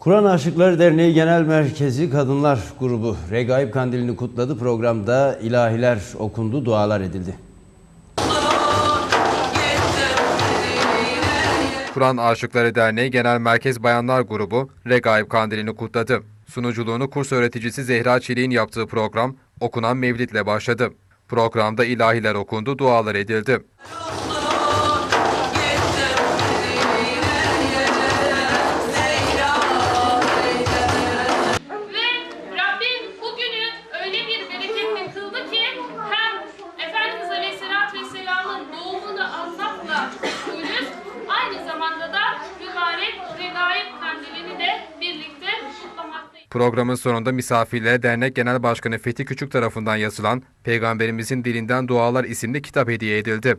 Kur'an Aşıkları Derneği Genel Merkezi Kadınlar Grubu Regaib Kandilini kutladı. Programda ilahiler okundu, dualar edildi. Kur'an Aşıkları Derneği Genel Merkez Bayanlar Grubu Regaib Kandilini kutladı. Sunuculuğunu kurs öğreticisi Zehra Çelik'in yaptığı program okunan mevlidle başladı. Programda ilahiler okundu, dualar edildi. Ve Programın sonunda misafirlere dernek genel başkanı Fethi Küçük tarafından yazılan Peygamberimizin Dilinden Dualar isimli kitap hediye edildi.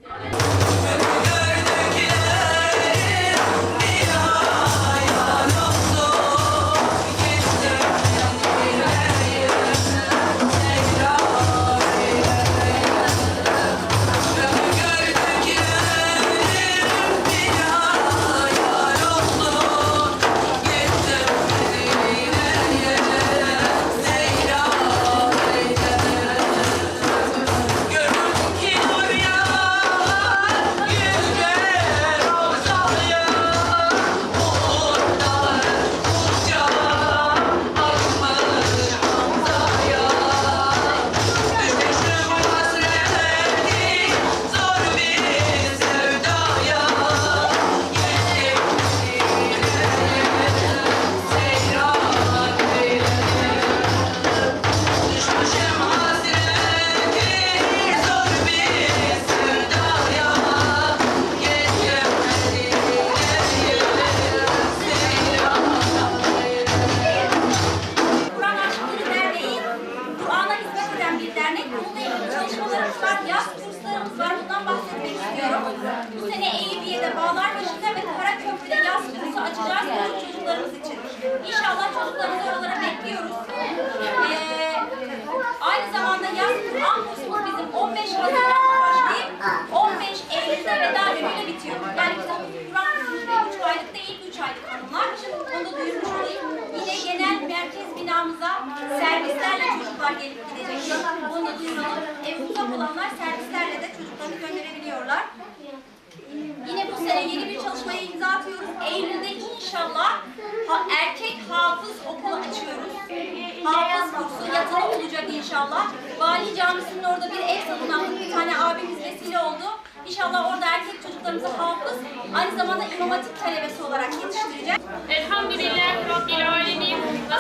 Çocuklar gelip gidecek. Da duyuralım. Ev uzak olanlar servislerle de çocuklarını gönderebiliyorlar. Yine bu sene yeni bir çalışmaya imza atıyoruz. Eylül'de inşallah ha- erkek hafız okulu açıyoruz. Hafız kursu yatılı olacak inşallah. Vali Camisi'nin orada bir ev satın aldık. Bir tane abimiz vesile oldu. İnşallah orada erkek çocuklarımızı hafız, aynı zamanda imam hatip talebesi olarak yetiştireceğiz. Elhamdülillahi Rabbil Alemin ve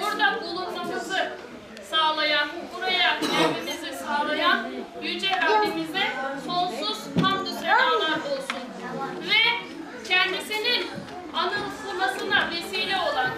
burada bulunmamızı sağlayan, buraya gelmemizi sağlayan Yüce Rabbimize sonsuz hamdü senalar olsun. Ve kendisinin anılmasına vesile olan,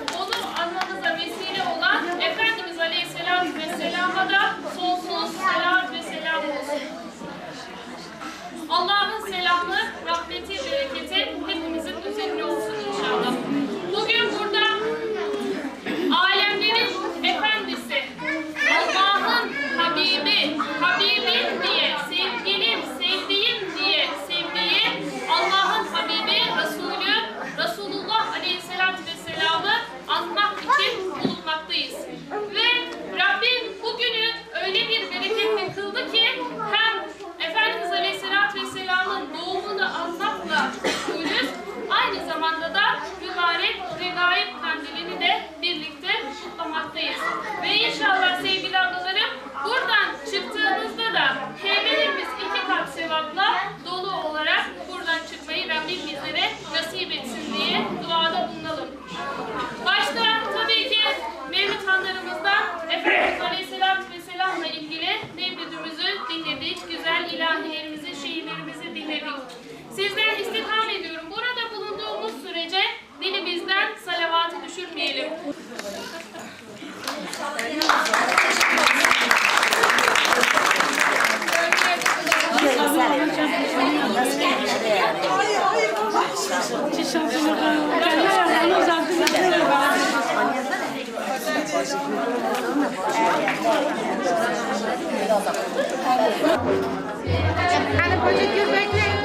Hani böcek bekleyin.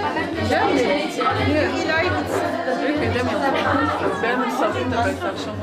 Değil mi? Niye? İlahi gitsin. Yok edemiyorum. Ben misafirim de belki akşam